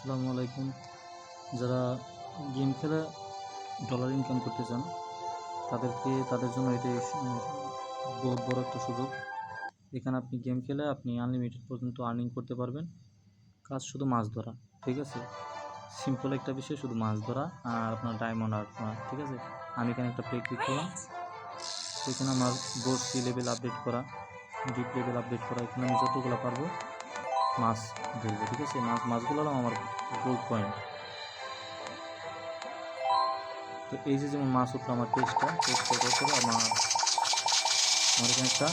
আসসালামু আলাইকুম। যারা গেম খেলে ডলার ইনকাম করতে চান, তাদেরকে তাদের জন্য এটাই বহুত বড় একটা সুযোগ। এখানে আপনি গেম খেলে আপনি আনলিমিটেড পর্যন্ত আর্নিং করতে পারবেন। কাজ শুধু মাছ ধরা, ঠিক আছে? সিম্পল একটা বিষয়, শুধু মাছ ধরা আর আপনার ডায়মন্ড করা, ঠিক আছে? আমি এখানে একটা প্লে ক্লিক করলাম এখানে আমার বোর্ডসি লেভেল আপডেট করা ডিপ লেভেল আপডেট করা, এখানে আমি যতগুলো পারব মাছ ধরবো, ঠিক আছে? মাছ, মাছগুলো হলো আমার গোল্ড পয়েন্ট তো এই যে যেমন মাছ উঠল আমার টেস্টটা টেস্টটা করে আমার আমার এখানে একটা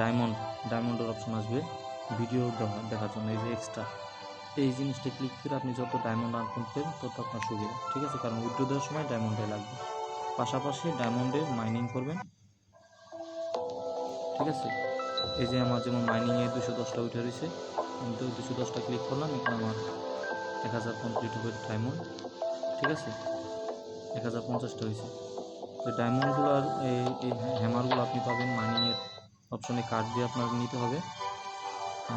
ডায়মন্ড ডায়মন্ডের অপশন আসবে ভিডিও দেখা, দেখার জন্য, এই যে এক্সট্রা এই জিনিসটা ক্লিক করে আপনি যত ডায়মন্ড আর্ন করবেন, তত আপনার সুবিধা, ঠিক আছে? কারণ উইড্রো দেওয়ার সময় ডায়মন্ডে লাগবে। পাশাপাশি ডায়মন্ডে মাইনিং করবেন, ঠিক আছে? এই যে আমার যেমন মাইনিংয়ে দুশো দশটা উঠে রয়েছে, আমি তো দুশো দশটা ক্লিক করলাম, এখানে আমার এক হাজার কমপ্লিট হবে ডায়মন্ড ঠিক আছে? এক হাজার পঞ্চাশটা হয়েছে। তো ডায়মন্ডগুলোর এই হ্যামারগুলো আপনি পাবেন মাইনিংয়ের অপশনে কার্ড দিয়ে আপনার নিতে হবে।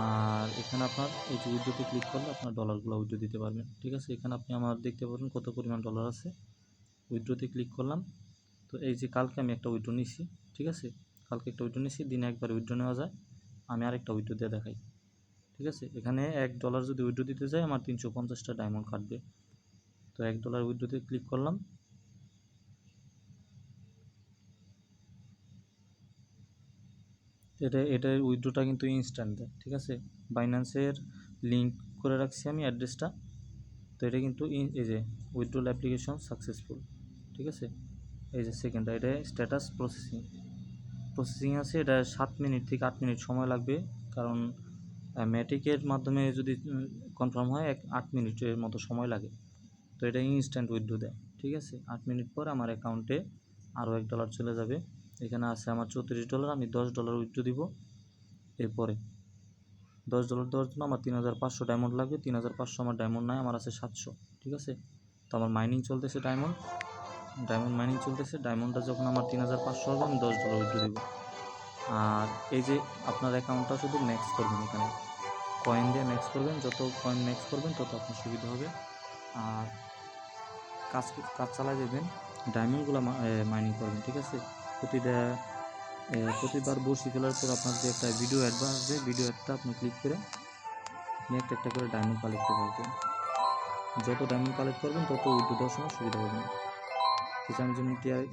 আর এখানে আপনার এই যে উইড্রোতে ক্লিক করলে আপনার ডলারগুলো উইড্রো দিতে পারবেন, ঠিক আছে? এখানে আপনি আমার দেখতে পারবেন কত পরিমাণ ডলার আছে। উইড্রোতে ক্লিক করলাম। তো এই যে কালকে আমি একটা উইড্রো নিছি ঠিক আছে? কালকে একটা উইড্রো নিছি, দিনে একবার উইড্রো নেওয়া যায়। আমি আরেকটা উইড্রো দিয়ে দেখাই। ঠিক আছে? এখানে এক ডলার যদি উইড্রো দিতে যাই আমার তিনশো পঞ্চাশটা ডায়মন্ড কাটবে তো এক ডলার উইড্রোতে ক্লিক করলাম। এটা এটার উইড্রোটা কিন্তু ইনস্ট্যান্ট দেয়। ঠিক আছে? বাইন্যান্সের লিঙ্ক করে রাখছি আমি অ্যাড্রেসটা তো এটা কিন্তু এই যে উইথড্রল অ্যাপ্লিকেশন সাকসেসফুল ঠিক আছে? এই যে সেকেন্ডটা এটা স্ট্যাটাস প্রসেসিং প্রসেসিং আছে, এটা সাত মিনিট থেকে আট মিনিট সময় লাগবে। কারণ ম্যাটিকের মাধ্যমে যদি কনফার্ম হয়, এক, আট মিনিটের মতো সময় লাগে। তো এটা ইনস্ট্যান্ট উইথড্রো দেয়, ঠিক আছে? আট মিনিট পর আমার অ্যাকাউন্টে আরও এক ডলার চলে যাবে। এখানে আছে আমার চৌত্রিশ ডলার আমি দশ ডলার উইথড্রো দিব। এরপরে, দশ ডলার দেওয়ার জন্য আমার তিন হাজার পাঁচশো ডায়মন্ড লাগবে। তিন হাজার পাঁচশো আমার ডায়মন্ড নাই, আমার আছে সাতশো, ঠিক আছে? তো আমার মাইনিং চলতেছে ডায়মন্ড ডায়মন্ড মাইনিং চলতেছে ডায়মন্ডটা যখন আমার তিন হাজার পাঁচশো হবে, আমি দশ ডলার উইথড্রো দিব। আর এই যে আপনার অ্যাকাউন্টটা শুধু ম্যাক্স করবেন এখানে। কয়েন দিয়ে ম্যাক্স করবেন, যত কয়েন ম্যাক্স করবেন, তত আপনার সুবিধা হবে। আর কাজ কাজ চালাই যাবেন ডায়মন্ডগুলো মাইনিং করবেন, ঠিক আছে? প্রতিটা প্রতিবার বসি ফেলার পর আপনার যে একটা ভিডিও অ্যাডভান্স আসবে ভিডিও অ্যাডটা আপনি ক্লিক করে আপনি একটা একটা করে ডায়মন্ড কালেক্ট করে যত ডায়মন্ড কালেক্ট করবেন, তত উইড্রো দেওয়ার সময় সুবিধা হবে। আমি যেমন টিআর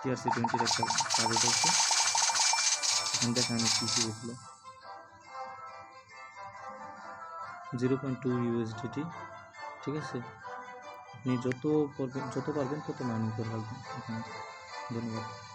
টিআরসি টোয়েন্টির একটা কাগজ আছে। এখানে দেখেন আমি কী কী উঠল। জিরো পয়েন্ট টু ইউএসডিটি, ঠিক আছে? আপনি যত যত পারবেন, তত মাইনিং করে রাখবেন। ধন্যবাদ।